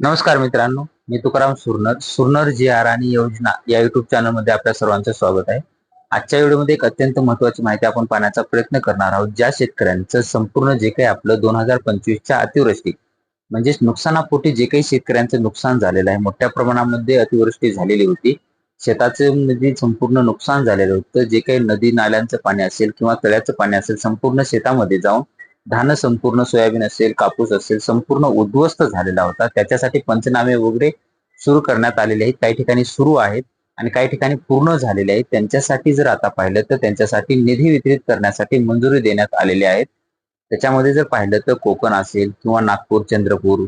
नमस्कार मित्रांनो मी तुकाराम सुरनर सुरनर जी आर आणि योजना या युट्यूब चॅनलमध्ये आपल्या सर्वांचं स्वागत आहे. आजच्या व्हिडिओमध्ये एक अत्यंत महत्वाची माहिती आपण पाहण्याचा प्रयत्न करणार आहोत ज्या शेतकऱ्यांचं संपूर्ण जे काही आपलं दोन हजार पंचवीसच्या अतिवृष्टी म्हणजेच नुकसानापोटी जे काही शेतकऱ्यांचं नुकसान झालेलं आहे मोठ्या प्रमाणामध्ये अतिवृष्टी झालेली होती. शेताचे म्हणजे मध्ये संपूर्ण नुकसान झालेलं होतं. जे काही नदी नाल्यांचं पाणी असेल किंवा तळ्याचं पाणी असेल संपूर्ण शेतामध्ये जाऊन धान संपूर्ण सोयाबीन असेल कापूस असेल संपूर्ण उद्ध्वस्त झालेला होता. त्याच्यासाठी पंचनामे वगैरे सुरू करण्यात आलेले आहेत. काही ठिकाणी सुरू आहेत आणि काही ठिकाणी पूर्ण झालेले आहेत. त्यांच्यासाठी जर आता पाहिलं तर त्यांच्यासाठी निधी वितरित करण्यासाठी मंजुरी देण्यात आलेली आहेत. त्याच्यामध्ये जर पाहिलं तर कोकण असेल किंवा नागपूर चंद्रपूर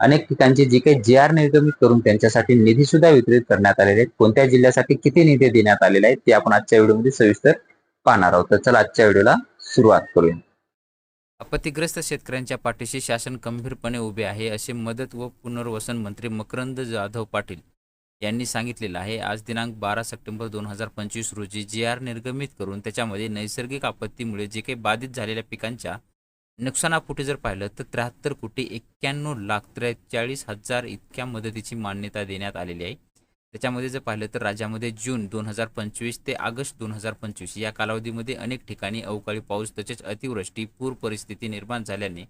अनेक ठिकाणचे जे काही जे आर निर्गमित करून त्यांच्यासाठी निधी सुद्धा वितरित करण्यात आलेले आहेत. कोणत्या जिल्ह्यासाठी किती निधी देण्यात आलेले आहेत ते आपण आजच्या व्हिडिओमध्ये सविस्तर पाहणार आहोत. तर चला आजच्या व्हिडिओला सुरुवात करूया. आपत्तीग्रस्त शेतकऱ्यांच्या पाठीशी शासन गंभीरपणे उभे आहे असे मदत व पुनर्वसन मंत्री मकरंद जाधव पाटील यांनी सांगितलेलं आहे. आज दिनांक बारा सप्टेंबर दोन हजार पंचवीस रोजी जी आर निर्गमित करून त्याच्यामध्ये नैसर्गिक आपत्तीमुळे जे काही बाधित झालेल्या पिकांच्या नुकसानापोटी जर पाहिलं तर त्र्याहत्तर कोटी एक्क्याण्णव लाख त्रेचाळीस हजार इतक्या मदतीची मान्यता देण्यात आलेली आहे. त्याच्यामध्ये जर पाहिलं तर राज्यामध्ये जून दोन हजार पंचवीस ते ऑगस्ट दोन हजार पंचवीस या कालावधीमध्ये अनेक ठिकाणी अवकाळी पाऊस तसेच अतिवृष्टी पूर परिस्थिती निर्माण झाल्याने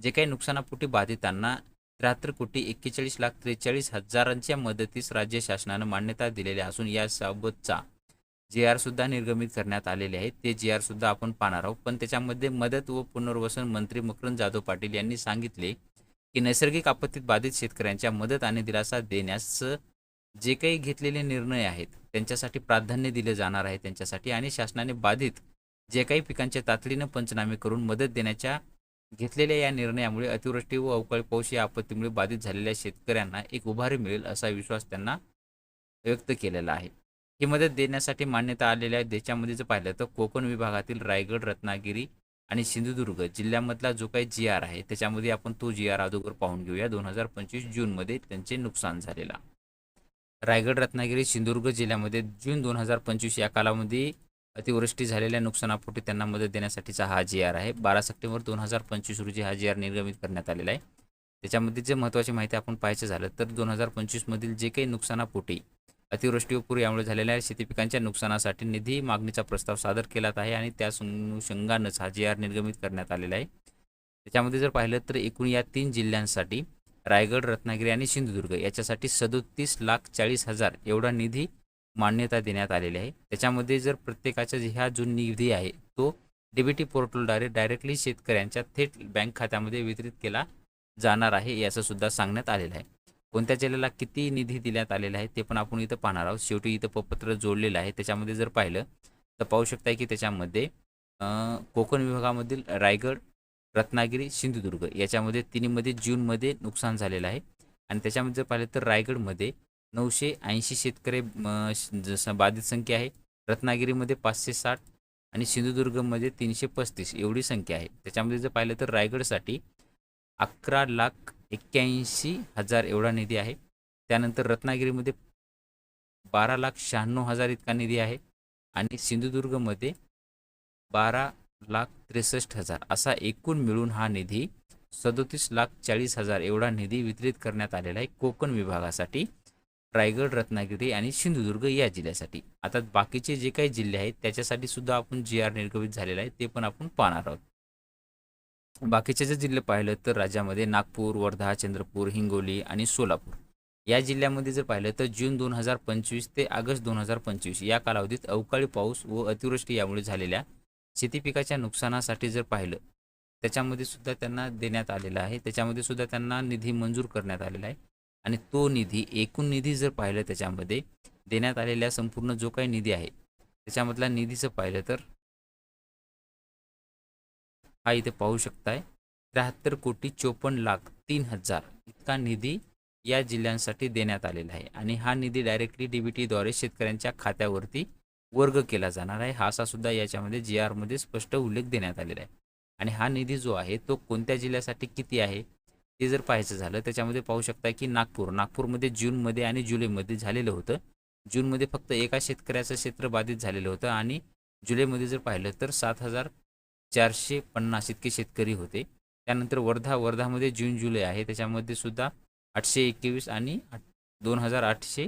जे काही नुकसानापोटी बाधितांना त्र्याहत्तर कोटी एक्केचाळीस लाख त्रेचाळीस हजारांच्या मदतीस राज्य शासनानं मान्यता दिलेल्या असून यासोबतचा जे आर सुद्धा निर्गमित करण्यात आलेले आहेत. ते जे आर सुद्धा आपण पाहणार आहोत. पण त्याच्यामध्ये मदत व पुनर्वसन मंत्री मकरंद जाधव पाटील यांनी सांगितले की नैसर्गिक आपत्तीत बाधित शेतकऱ्यांच्या मदत आणि दिलासा देण्यास जे काही घेतलेले निर्णय आहेत त्यांच्यासाठी प्राधान्य दिले जाणार आहे त्यांच्यासाठी आणि शासनाने बाधित जे काही पिकांच्या तातडीनं पंचनामे करून मदत देण्याच्या घेतलेल्या या निर्णयामुळे अतिवृष्टी व अवकाळी पाऊस या आपत्तीमुळे बाधित झालेल्या शेतकऱ्यांना एक उभारी मिळेल असा विश्वास त्यांना व्यक्त केलेला आहे. ही मदत देण्यासाठी मान्यता आलेल्या देशामध्ये जर पाहिलं तर कोकण विभागातील रायगड रत्नागिरी आणि सिंधुदुर्ग जिल्ह्यामधला जो काही जी आर आहे त्याच्यामध्ये आपण तो जी आर अगोदर पाहून घेऊया. दोन हजार पंचवीस जूनमध्ये त्यांचे नुकसान झालेला. रायगड रत्नागिरी सिंधुदुर्ग जिल्ह्यामध्ये जून दोन हजार पंचवीस या कालामध्ये अतिवृष्टी झालेल्या नुकसानापोटी त्यांना मदत देण्यासाठीचा हा जी आर आहे. बारा सप्टेंबर दोन हजार पंचवीस रोजी हा जी आर निर्गमित करण्यात आलेला आहे. त्याच्यामध्ये जे महत्त्वाची माहिती आपण पाहायचं झालं तर दोन हजार पंचवीसमधील जे काही नुकसानापोटी अतिवृष्टी व पूर यामुळे झालेल्या शेती पिकांच्या नुकसानासाठी निधी मागणीचा प्रस्ताव सादर केला आहे आणि त्या अनुषंगानंच हा जी आर निर्गमित करण्यात आलेला आहे. त्याच्यामध्ये जर पाहिलं तर एकूण या तीन जिल्ह्यांसाठी रायगड रत्नागिरी आणि सिंधुदुर्ग याच्यासाठी सदोतीस लाख चाळीस हजार एवढा निधी मान्यता देण्यात आलेली आहे. त्याच्यामध्ये जर प्रत्येकाचा ह्या जो निधी आहे तो डीबीटी पोर्टलद्वारे डायरेक्टली शेतकऱ्यांच्या थेट बँक खात्यामध्ये वितरित केला जाणार आहे याचं सुद्धा सांगण्यात आलेलं आहे. कोणत्या जिल्ह्याला किती निधी देण्यात आलेला आहे ते पण आपण इथं पाहणार आहोत. शेवटी इथं पपत्र जोडलेलं आहे. त्याच्यामध्ये जर पाहिलं तर पाहू शकताय की त्याच्यामध्ये कोकण विभागामधील रायगड रत्नागिरी सिंधुदुर्ग याच्यामध्ये तिन्हीमध्ये जूनमध्ये नुकसान झालेलं आहे. आणि त्याच्यामध्ये जर पाहिलं तर रायगडमध्ये नऊशे ऐंशी शेतकरी श- जसं बाधित संख्या आहे. रत्नागिरीमध्ये पाचशे साठ आणि सिंधुदुर्गमध्ये तीनशे पस्तीस एवढी संख्या आहे. त्याच्यामध्ये जर पाहिलं तर रायगडसाठी अकरा लाख एक्क्याऐंशी हजार एवढा निधी आहे. त्यानंतर रत्नागिरीमध्ये बारा लाख शहाण्णव हजार इतका निधी आहे. आणि सिंधुदुर्गमध्ये बारा लाख त्रेसष्ट हजार असा एकूण मिळून हा निधी सदोतीस लाख चाळीस हजार एवढा निधी वितरित करण्यात आलेला आहे कोकण विभागासाठी रायगड रत्नागिरी आणि सिंधुदुर्ग या जिल्ह्यासाठी. आता बाकीचे जे काही जिल्हे आहेत त्याच्यासाठी सुद्धा आपण जी आर निर्गमित झालेला आहे ते पण आपण पाहणार आहोत. बाकीचे जे जिल्हे पाहिलं तर राज्यामध्ये नागपूर वर्धा चंद्रपूर हिंगोली आणि सोलापूर. या जिल्ह्यामध्ये जर पाहिलं तर जून दोन हजार पंचवीस ते ऑगस्ट दोन हजार पंचवीस या कालावधीत अवकाळी पाऊस व अतिवृष्टी यामुळे झालेल्या शेती पिकाच्या नुकसानासाठी जर पाहिलं त्याच्यामध्ये सुद्धा त्यांना देण्यात आलेला आहे. त्याच्यामध्ये सुद्धा त्यांना निधी मंजूर करण्यात आलेला आहे. आणि तो निधी एकूण निधी जर पाहिलं त्याच्यामध्ये देण्यात आलेल्या संपूर्ण जो काही निधी आहे त्याच्यामधला निधीचं पाहिलं तर हा इथे पाहू शकताय. त्र्याहत्तर कोटी चोपन्न लाख तीन हजार इतका निधी या जिल्ह्यांसाठी देण्यात आलेला आहे. आणि हा निधी डायरेक्टली डी बी टीद्वारे शेतकऱ्यांच्या खात्यावरती वर्ग केला जाणार आहे. हा असा सुद्धा याच्यामध्ये जी आरमध्ये स्पष्ट उल्लेख देण्यात आलेला आहे. आणि हा निधी जो आहे तो कोणत्या जिल्ह्यासाठी किती आहे ते जर पाहायचं झालं त्याच्यामध्ये पाहू शकता की नागपूर नागपूरमध्ये जूनमध्ये आणि जुलैमध्ये झालेलं होतं. जूनमध्ये फक्त एका शेतकऱ्याचं क्षेत्र बाधित झालेलं होतं आणि जुलैमध्ये जर पाहिलं तर सात हजार चारशे पन्नास इतके शेतकरी होते. त्यानंतर वर्धा वर्धामध्ये जून जुलै आहे. त्याच्यामध्ये सुद्धा आठशे एकवीस आणि दोन हजार आठशे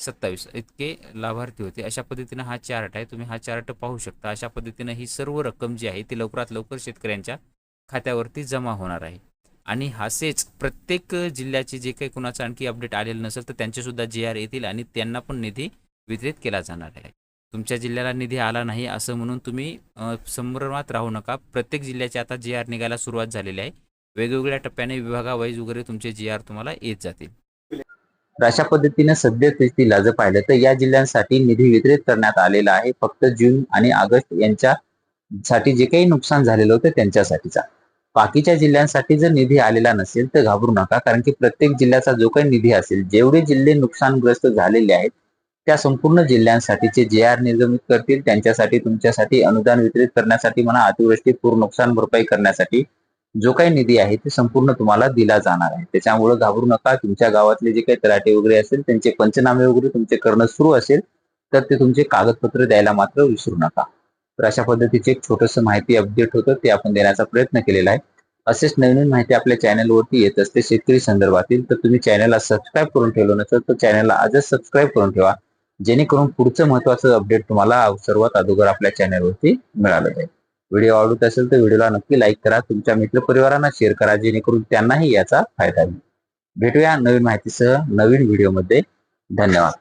सत्तावीस इतके लाभार्थी होते. अशा पद्धतीनं हा चार्ट आहे. तुम्ही हा चार्ट पाहू शकता. अशा पद्धतीनं ही सर्व रक्कम जी आहे ती लवकरात लवकर शेतकऱ्यांच्या खात्यावरती जमा होणार आहे. आणि हासेच प्रत्येक जिल्ह्याचे जे काही कुणाचं आणखी अपडेट आलेलं नसेल तर त्यांचेसुद्धा जे आर येतील आणि त्यांना पण निधी वितरित केला जाणार आहे. तुमच्या जिल्ह्याला निधी आला नाही असं म्हणून तुम्ही संभ्रमात राहू नका. प्रत्येक जिल्ह्याचे आता जे आर निघायला सुरुवात झालेली आहे. वेगवेगळ्या टप्प्याने विभागावाईज वगैरे तुमचे जे आर तुम्हाला येत जातील. तर अशा पद्धतीने सद्यस्थितीला जर पाहिलं. तर या जिल्ह्यांसाठी निधी वितरित करण्यात आलेला आहे. फक्त जून आणि ऑगस्ट यांच्या साठी जे काही नुकसान झालेलं होतं त्यांच्यासाठीचा. बाकीच्या जिल्ह्यांसाठी जर निधी आलेला नसेल तर घाबरू नका. कारण की प्रत्येक जिल्ह्याचा जो काही निधी असेल जेवढे जिल्हे नुकसानग्रस्त झालेले आहेत त्या संपूर्ण जिल्ह्यांसाठीचे जे आर निर्गमित करतील त्यांच्यासाठी तुमच्यासाठी अनुदान वितरित करण्यासाठी म्हणा अतिवृष्टी पूर नुकसान भरपाई करण्यासाठी जो काही निधी आहे ते संपूर्ण तुम्हाला दिला जाणार आहे. त्याच्यामुळे घाबरू नका. तुमच्या गावातले जे काही तलाटे वगैरे असेल त्यांचे पंचनामे वगैरे तुमचे करणं सुरू असेल तर ते तुमचे कागदपत्र द्यायला मात्र विसरू नका. तर अशा पद्धतीचे एक छोटंसं माहिती अपडेट होतं ते आपण देण्याचा प्रयत्न केलेला आहे. असेच नवीन माहिती आपल्या चॅनलवरती येत असते शेतकरी संदर्भातील तर तुम्ही चॅनलला सबस्क्राईब करून ठेवलं नसेल तर चॅनलला आजच सबस्क्राईब करून ठेवा. जेणेकरून पुढचं महत्वाचं अपडेट तुम्हाला सर्वात अगोदर आपल्या चॅनलवरती मिळालं जाईल. व्हिडिओ आवडत असेल तर व्हिडिओला नक्की लाईक करा. तुमच्या मित्रपरिवारांना शेअर करा जेणेकरून त्यांनाही याचा फायदा होईल. भेटूया नवीन माहितीसह नवीन व्हिडिओमध्ये. धन्यवाद.